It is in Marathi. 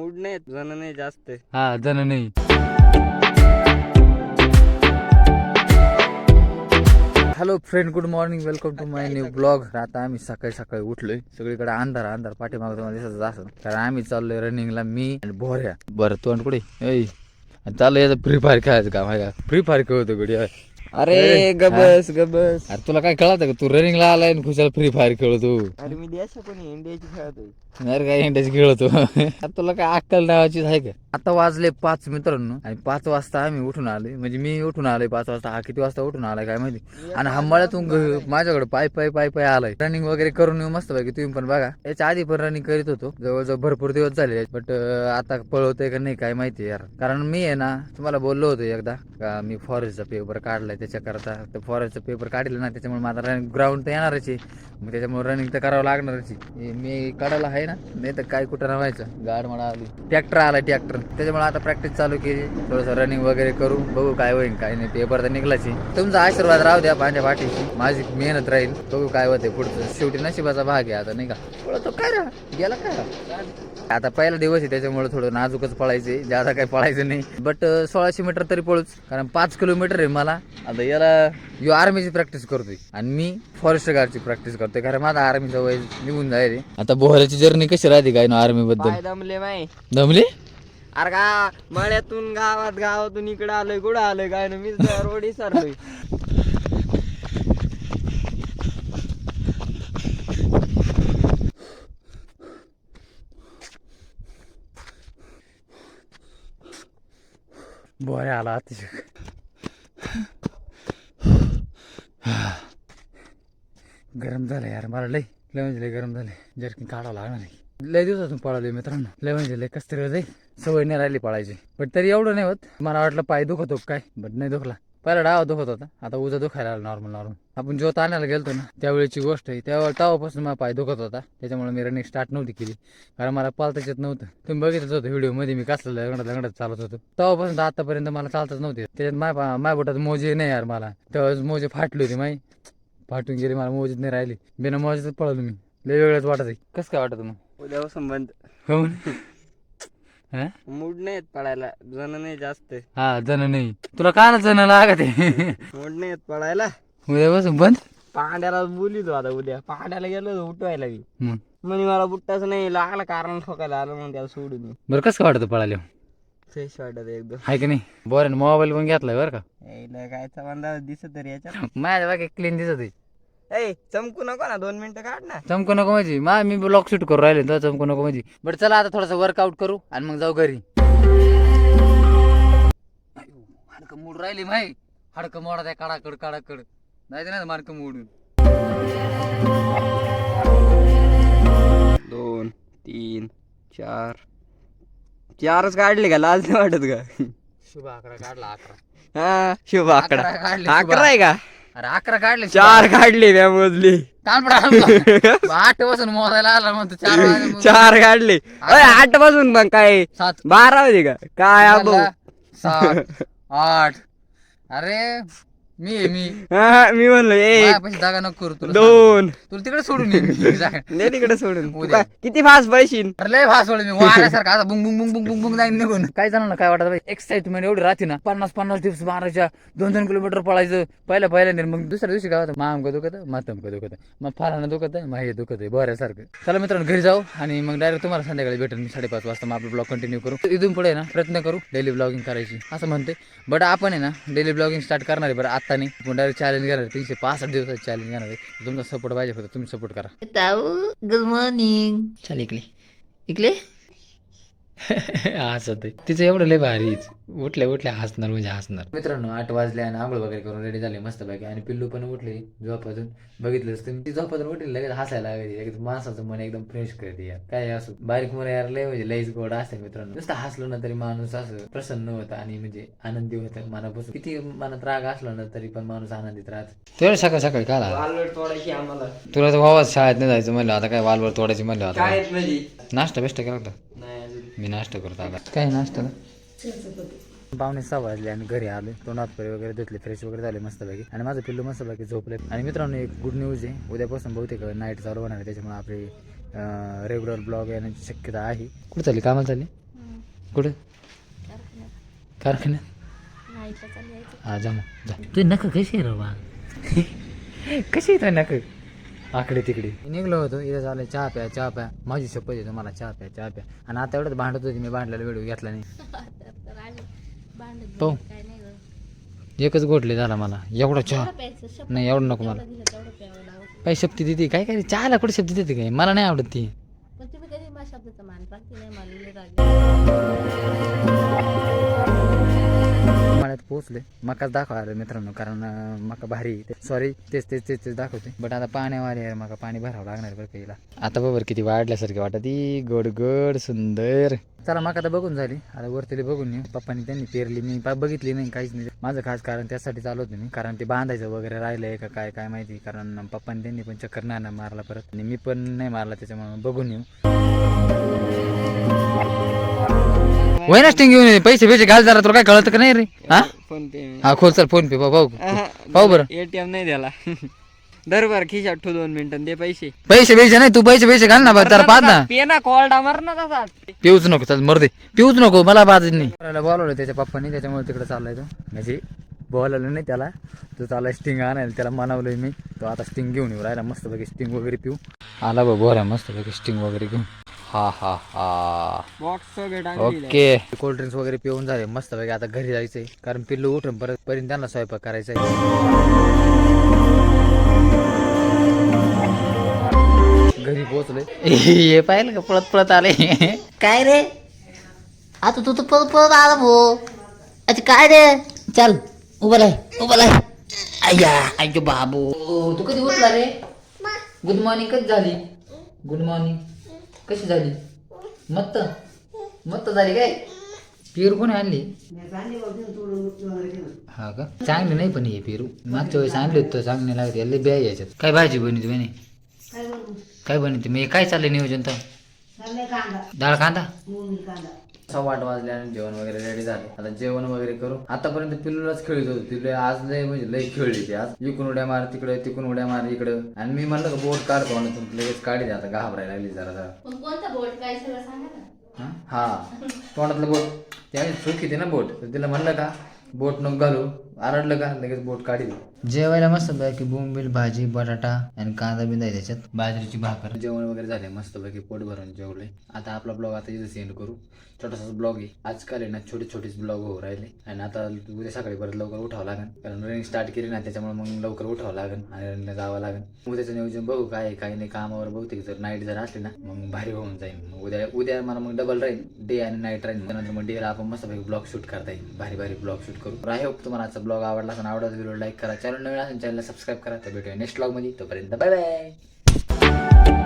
मूड नाही जण नाही जास्त हा जण नाही hello friend good morning welcome to my new blog आता आम्ही सकाळी सकाळी उठलोय. सगळीकडे अंधार अंधार पाठीमागं तुम्हाला दिसत असं कारण आम्ही चाललोय रनिंगला मी आणि भोऱ्या. बरं तू आणि कुठे? ऐ चालू याचं फ्री फायर खेळायचं का? फ्री फायर खेळतो गुडी अरे गबस गबस. अरे तुला काय कळत का? तू रनिंगला आलाय आणि खुशाल फ्री फायर खेळतो. अरे मी देशा कोणी इंडियाची खेळतोय. अरे काय इंडियाची खेळतो? तुला काय अक्कल नावाची आहे का? आता वाजले पाच मित्रांनो. आणि पाच वाजता आम्ही उठून आलोय. म्हणजे मी उठून आलोय पाच वाजता. हा किती वाजता उठून आलाय काय माहिती? आणि हंबाळ्यातून मळ्यातून माझ्याकडे पाय पाय पाय पाय आलाय. रनिंग वगैरे करून येऊ मस्त पैकी. तुम्ही पण बघा. याच्या आधी पण रनिंग करीत होतो. जवळजवळ भरपूर दिवस झाले. बट आता पळवतोय का नाही काय माहिती यार. कारण मी आहे ना तुम्हाला बोललो होतो एकदा का मी फॉरेस्टचा पेपर काढलाय त्याच्याकरता. तर फॉरेस्टचा पेपर काढला ना त्याच्यामुळे माझा रनिंग ग्राउंड तर येणारच आहे. मग त्याच्यामुळे रनिंग तर करावं लागणारच मी काढायला आहे ना नाही तर काय कुठं राहायचं गाड म्हणा आली. ट्रॅक्टर आला ट्रॅक्टर त्याच्यामुळे आता प्रॅक्टिस चालू केली. थोडंसं रनिंग वगैरे करू. बघू काय होईल काय नाही. पेपर तर निघलाच तुमचा आशीर्वाद राहू द्या माझ्या पाठीशी. माझी मेहनत राहील. बघू काय होते पुढचं. शेवटी नशिबाचा भाग आहे आता नाही का? पळतो काय गेला काय? आता पहिला दिवस आहे त्याच्यामुळे थोडं नाजूकच पळायचे ज्यादा काही पळायचं नाही. बट सोळाशे मीटर तरी पळूच. कारण पाच किलोमीटर आहे मला. आता याला यो आर्मीची प्रॅक्टिस करतोय. आणि मी फॉरेस्ट गार्डची प्रॅक्टिस करतोय. कारण माझा आर्मीचा वय निघून जाईल. आता बोहऱ्याची जर्नी कशी राहते काय ना आर्मी बद्दल? दमले माय. दमली? अरे का मळ्यातून गावात गावातून इकडे आलोय कुठं आलोय काय ना मी रोड सरलोय. बरे आला अतिशय गरम झालं यार मला लय लय म्हणजे लय गरम झाले जर्किन काढावं लागणार नाही लय दिवसातून पळाले मित्रांनो. लय म्हणजे लय कस तरी सवय नाही राहिली पळायची. पण तरी एवढं नाही होत. मला वाटलं पाय दुखत होत काय? बट नाही दुखला. पहिला डावा दुखत होता. आता उजा दुखायला आला नॉर्मल नॉर्मल आपण ज्योत आणायला गेलतो ना त्यावेळेची गोष्ट आहे. त्यावेळेस तेव्हापासून मला पाय दुखत होता. त्याच्यामुळे मी रनिंग स्टार्ट नव्हती केली. कारण मला पालताच येत नव्हतं. तुम्ही बघितलं होतं व्हिडिओमध्ये मी कसलं लंगडत लंगडत चालत होतो. तेव्हापासून तर आतापर्यंत मला चालतच नव्हते. त्याच्यात माय माय बोटात मोजे नाही यार मला. तेव्हा मोजे फाटली होती माई. फाटून गेली मला मोजेच नाही राहिली. बिना मोजेच पळालो मी. लय वेगळंच वाटत आहे कसं काय वाटत मग? उद्यापासून बंद. काहून हा? मूड नाही येत पळायला. जण नाही जास्त. हा जण नाही. तुला काय जण लागत? आहे मूड नाही येत पळायला. उद्यापासून बंद? पांड्याला बोली तो आता उद्या. पांड्याला गेलो होतो उठवायला मी मग? म्हणे मला बुट्टाच नाही लागला कारण ठोकायला आलं म्हणून त्याला सोडून मी बरं कसं वाटतं पळाले फ्रेश वाटत एकदम. आहे की नाही? बरं मोबाईल पण घेतलाय बरं का? यायला काय संबंध दिसत तरी याच्यात. माझ्या बाकी क्लीन दिसत आहे ए चमकू नको ना दोन मिनिटं काढ ना. चमकू नको माझी. मा मी ब्लॉक शूट करू राहिले तर चमकू नको माझी. बरं चला आता थोडंसं वर्कआउट करू आणि मग जाऊ घरी. हाडकं मोड राहिली माही हाडकं मोडा त्या काडाकड काडाकड. नाही नाही मार्क मोडून. दोन तीन चार. चारच काढले का? लाल नाही वाटत का? शुभ अकरा काढला अकरा. हा शुभ अकरा. अकरा काढले, शुभ. अकरा आहे का? अरे अकरा काढले. चार काढले त्या मोजली. ताण पडा. आमचा. आठ वाजून मोजायला आला म्हणतो चार चार काढले. अरे आठपासून मग काय? सात. बारा होते का? काय झाला, सात आठ. अरे मी मी. हा, मी म्हणलो एक जागा नको करू तुला दोन. तुला तिकडे सोडून ये मी जागा. दे तिकडे सोडून. तू उद्या. काय- किती फास्ट पळशील? अरे लय भास मी वाऱ्यासारखा आता बुंग बुंग बुंग बुंग बुंग बुंग जाईन निघून. काय जणांना काय वाटत एक्साइटमेंट एवढी राहते ना पन्नास पन्नास दिवस मारायच्या दोन दोन किलोमीटर पळायचं पहिलं पहिलं नाही मग दुसऱ्या दिवशी काय होतं? माम का दुखत मातम का दुखत मग फारानं दुखत आहे मग हे दुखत आहे बऱ्यासारखं. चला मित्रांनो घरी जाऊ आणि मग डायरेक्ट तुम्हाला संध्याकाळी भेटेल मी साडेपाच वाजता. मग आपलं ब्लॉग कंटिन्यू करू. इथून पुढे ना प्रयत्न करू डेली ब्लॉगिंग करायची असं म्हणते. बट आपण आहे ना डेली ब्लॉगिंग स्टार्ट करणार आहे. बरं आता नाही आपण डायरेक्ट चॅलेंज घेणार आहे. तीनशे पासष्ट दिवसाचं चॅलेंज घेणार आहे. तुमचा सपोर्ट पाहिजे फक्त तुम्ही सपोर्ट करा. गुड मॉर्निंग चल इकडे. इकडे? हसत तिचं एवढं लय भारी उठल्या उठल्या हसणार म्हणजे हसणार. मित्रांनो आठ वाजले आणि आंघोळ वगैरे करून रेडी झाले मस्त पैकी आणि पिल्लू पण उठले झोपातून. बघितलंच तुम्ही ती झोपातून उठली लगेच हसायला लागली एकदम माणसाचं मन एकदम फ्रेश करते यार. काय असो. बारीक मुलं यार लय म्हणजे लईच गोड असते मित्रांनो. नुसतं हसलो ना तरी माणूस असं प्रसन्न होतं आणि म्हणजे आनंदी होतं मनापासून. किती मनात राग असला ना तरी पण माणूस आनंदित राहतो. तेवढं सकाळ सकाळी काय वालवेट तोडायची आम्हाला. तुला तर वावा शाळेत नाही जायचं म्हणलं आता. काय वालवर तोडायची म्हणलं आता. नाश्ता बेस्ट केला होता मी नाश्ता करतो आता. काय नाश्ता पावणे सहा वाजले आणि घरी आले. तोंडात परे वगैरे धुतले फ्रेश वगैरे झाले मस्तपैकी. आणि माझं पिल्लू मस्तपैकी झोपले आणि मित्रांनो एक गुड न्यूज आहे. उद्यापासून बहुतेक नाईट चालू होणार आहे. त्याच्यामुळे आपले रेग्युलर ब्लॉग येण्याची शक्यता आहे. कुठे चालली? कामाला चालली? कुठे? कारखान्यात. हा जा मग. जा. तू नक कशी आहे रे बा? कशी आहे नक आकडे तिकडे. निघलो होतो इथं झालं चहा प्या चहा प्या. माझी शपथ येतो मला चहा प्या चहा प्या. आणि आता एवढंच भांडत होती मी भांडलेला व्हिडिओ घेतला नाही. पाहू. एकच गोठले झाला मला. एवढा चहा. नाही एवढं नको मला. काही शक्ती देते काय काय? चहाला कुठे शक्ती देते काय? मला नाही आवडत ती. पोहोचले. मकाच दाखवायला मित्रांनो कारण मका भारी सॉरी तेच तेच तेच तेच दाखवते बट आता पाण्यावारी आहे मका पाणी भरावं लागणार बरं पहिला आता बरोबर किती वाढल्यासारखी वाटत. ती गोड गोड सुंदर. चला मका तर बघून झाली. आता वरतीला बघून येऊ. पप्पानी त्यांनी पेरली मी बघितली नाही काहीच नाही. माझं खास कारण त्यासाठी चालू होतं मी. कारण ते बांधायचं वगैरे राहिलंय का काय काय माहिती. कारण पप्पानी त्यांनी पण चक्कर नाही ना मारला परत. आणि मी पण नाही मारला त्याच्यामुळे बघून येऊ. वय ना स्टिंग घेऊन ये. पैसे पैसे घाल जरा तुला काय कळत का नाही रे? हा? फोन पे हा खोल चल फोन पे पाहू पाहू. पाहू बरं. एटीएम नाही द्याला. दर बर खिशात ठेव दोन मिनिटं दे पैसे. पैसे पैसे नाही तू पैसे पैसे घाल ना बा, जरा पाहत ना. पे ना कॉल मार ना तसा पिऊच नको चल मर दे. पिऊच नको मला बाजून नाही. बोलवलं त्याच्या पप्पानी त्याच्यामुळे तिकडे चाललाय तो. म्हणजे बोलवलं नाही त्याला. तो चाललाय स्टिंग आणायला त्याला मनवलंय मी. तो आता स्टिंग घेऊन येऊ राहिला मस्त पैकी स्टिंग वगैरे पिऊ. आला बा बोला मस्त पैकी स्टिंग वगैरे घेऊन. हा हा हा. Box okay. कोल्ड ड्रिंक्स वगैरे पिऊन झाले. मस्त पैकी आता घरी जायचंय. कारण पिल्लू उठून परत पर्यंत त्यांना स्वयंपाक करायचा घरी पोहोचले हे पाहिलं का? पळत पळत आले. काय रे? आता तू तर पळत पळत आला भो अच्छा काय रे? चल उभा राह उभा राह. अय्या अय्यो बाबू. तू कधी उठला रे? गुड मॉर्निंग कधी झाली? गुड मॉर्निंग कशी झाली? मत्त? मत्त झाली काय? पेरू कोणी आणली? हा का? चांगली नाही पण हे पेरू. मागच्या वेळेस आणले होते चांगले लागते लय ब्याय याच्यात काय भाजी बनवते बहिणी? काय बनवते हे काय चाललंय नियोजन तर? डाळ कांदा. आठ वाजले आणि जेवण वगैरे रेडी झाले. आता जेवण वगैरे करू. आतापर्यंत पिल्लूलाच खेळत होतो. पिल्लू आज लय म्हणजे लय खेळली ती. आज इकडून उड्या मार तिकडे तिकडून उड्या मार इकडं. आणि मी म्हणलं का बोट काढतो आणि तू लगेच काढी दे आता घाबरायला लागली जरा जरा. हं? हा. तोंडातलं बोट. त्याने चूक येते ना बोट. तर तिला म्हणलं का बोट नको घालू. आरडलं का? लगेच बोट काढी जेवायला मस्त पैकी बोंबील भाजी बटाटा आणि कांदा बिंदा आहे त्याच्यात. बाजरीची भाकर. जेवण वगैरे झाले मस्त पैकी पोट भरून जेवले. आता आपला ब्लॉग आता इथं सेंड करू. छोटासा ब्लॉग आहे. आजकाल आहे ना छोटे छोटेच ब्लॉग हो राहिले. आणि आता उद्या सकाळी परत लवकर उठावं लागेल कारण रनिंग स्टार्ट केली ना त्याच्यामुळे मग लवकर उठावं लागेल आणि रनिंगला जावं लागेल उद्याचं नियोजन बघू काय काय नाही. कामावर बहुतेक जर नाईट जर असली ना मग भारी होऊन जाईल मग उद्या उद्या मला मग डबल राहील डे आणि नाईट राहील त्यानंतर मग डेला आपण मस्त ब्लॉग शूट करता येईल. भारी भारी ब्लॉग शूट करू. आय होप तुम्हाला आजचा ब्लॉग आवडला असं आवडत व्हिडिओ लाईक करा. चॅनल नवीन असेल चॅनलला सबस्क्राईब करा. तर भेटूया नेक्स्ट ब्लॉगमध्ये तोपर्यंत बाय बाय